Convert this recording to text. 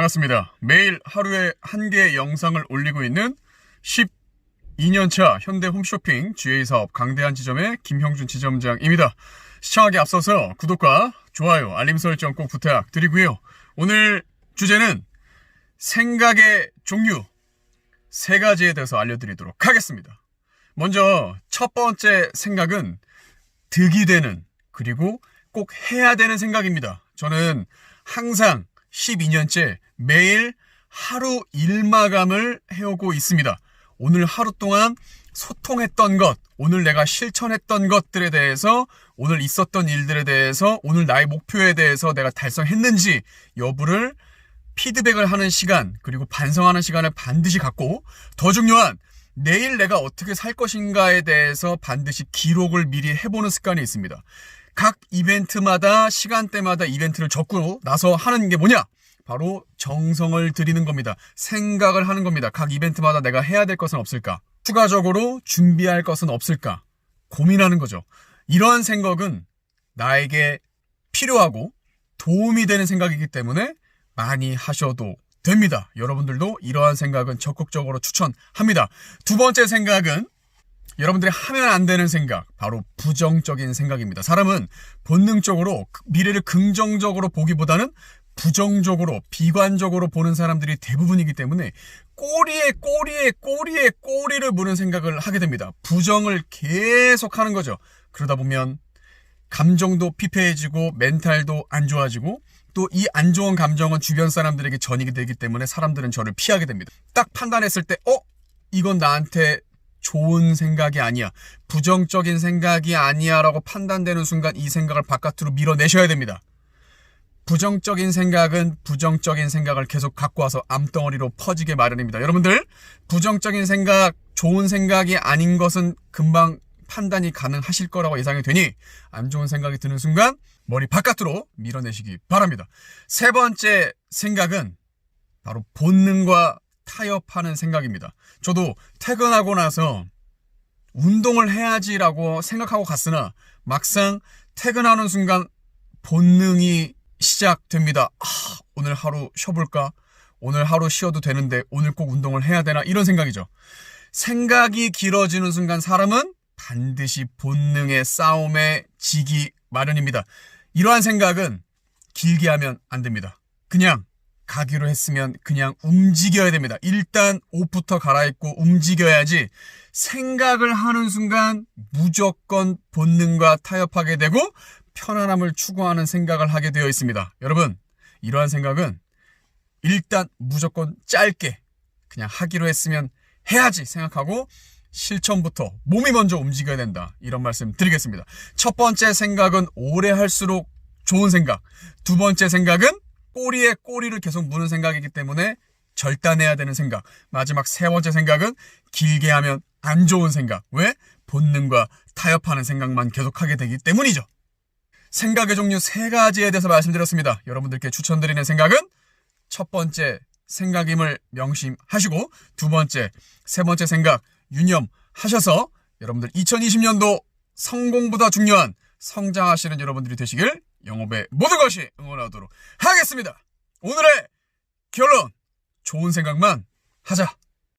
반갑습니다. 매일 하루에 한 개의 영상을 올리고 있는 12년차 현대 홈쇼핑 GA 사업 강대한 지점의 김형준 지점장입니다. 시청하기 앞서서 구독과 좋아요, 알림 설정 꼭 부탁드리고요. 오늘 주제는 생각의 종류 세 가지에 대해서 알려드리도록 하겠습니다. 먼저 첫 번째 생각은 득이 되는 그리고 꼭 해야 되는 생각입니다. 저는 항상 12년째 매일 하루 일마감을 해오고 있습니다. 오늘 하루 동안 소통했던 것, 오늘 내가 실천했던 것들에 대해서, 오늘 있었던 일들에 대해서, 오늘 나의 목표에 대해서 내가 달성했는지 여부를 피드백을 하는 시간, 그리고 반성하는 시간을 반드시 갖고, 더 중요한 내일 내가 어떻게 살 것인가에 대해서 반드시 기록을 미리 해보는 습관이 있습니다. 각 이벤트마다 시간대마다 이벤트를 적고 나서 하는 게 뭐냐? 바로 정성을 들이는 겁니다. 생각을 하는 겁니다. 각 이벤트마다 내가 해야 될 것은 없을까? 추가적으로 준비할 것은 없을까? 고민하는 거죠. 이러한 생각은 나에게 필요하고 도움이 되는 생각이기 때문에 많이 하셔도 됩니다. 여러분들도 이러한 생각은 적극적으로 추천합니다. 두 번째 생각은 여러분들이 하면 안 되는 생각, 바로 부정적인 생각입니다. 사람은 본능적으로 미래를 긍정적으로 보기보다는 부정적으로, 비관적으로 보는 사람들이 대부분이기 때문에 꼬리에 꼬리에 꼬리에 꼬리를 무는 생각을 하게 됩니다. 부정을 계속 하는 거죠. 그러다 보면 감정도 피폐해지고 멘탈도 안 좋아지고 또 이 안 좋은 감정은 주변 사람들에게 전이게 되기 때문에 사람들은 저를 피하게 됩니다. 딱 판단했을 때, 어? 이건 나한테 좋은 생각이 아니야. 부정적인 생각이 아니야. 라고 판단되는 순간 이 생각을 바깥으로 밀어내셔야 됩니다. 부정적인 생각은 부정적인 생각을 계속 갖고 와서 암덩어리로 퍼지게 마련입니다. 여러분들, 부정적인 생각, 좋은 생각이 아닌 것은 금방 판단이 가능하실 거라고 예상이 되니 안 좋은 생각이 드는 순간 머리 바깥으로 밀어내시기 바랍니다. 세 번째 생각은 바로 본능과 타협하는 생각입니다. 저도 퇴근하고 나서 운동을 해야지라고 생각하고 갔으나 막상 퇴근하는 순간 본능이 시작됩니다. 아, 오늘 하루 쉬어볼까? 오늘 하루 쉬어도 되는데 오늘 꼭 운동을 해야 되나? 이런 생각이죠. 생각이 길어지는 순간 사람은 반드시 본능의 싸움에 지기 마련입니다. 이러한 생각은 길게 하면 안 됩니다. 그냥 가기로 했으면 그냥 움직여야 됩니다. 일단 옷부터 갈아입고 움직여야지 생각을 하는 순간 무조건 본능과 타협하게 되고 편안함을 추구하는 생각을 하게 되어 있습니다. 여러분, 이러한 생각은 일단 무조건 짧게 그냥 하기로 했으면 해야지 생각하고 실천부터 몸이 먼저 움직여야 된다. 이런 말씀 드리겠습니다. 첫 번째 생각은 오래 할수록 좋은 생각. 두 번째 생각은 꼬리에 꼬리를 계속 무는 생각이기 때문에 절단해야 되는 생각. 마지막 세 번째 생각은 길게 하면 안 좋은 생각. 왜? 본능과 타협하는 생각만 계속하게 되기 때문이죠. 생각의 종류 세 가지에 대해서 말씀드렸습니다. 여러분들께 추천드리는 생각은 첫 번째 생각임을 명심하시고 두 번째, 세 번째 생각 유념하셔서 여러분들 2020년도 성공보다 중요한 성장하시는 여러분들이 되시길 영업의 모든 것이 응원하도록 하겠습니다. 오늘의 결론 좋은 생각만 하자.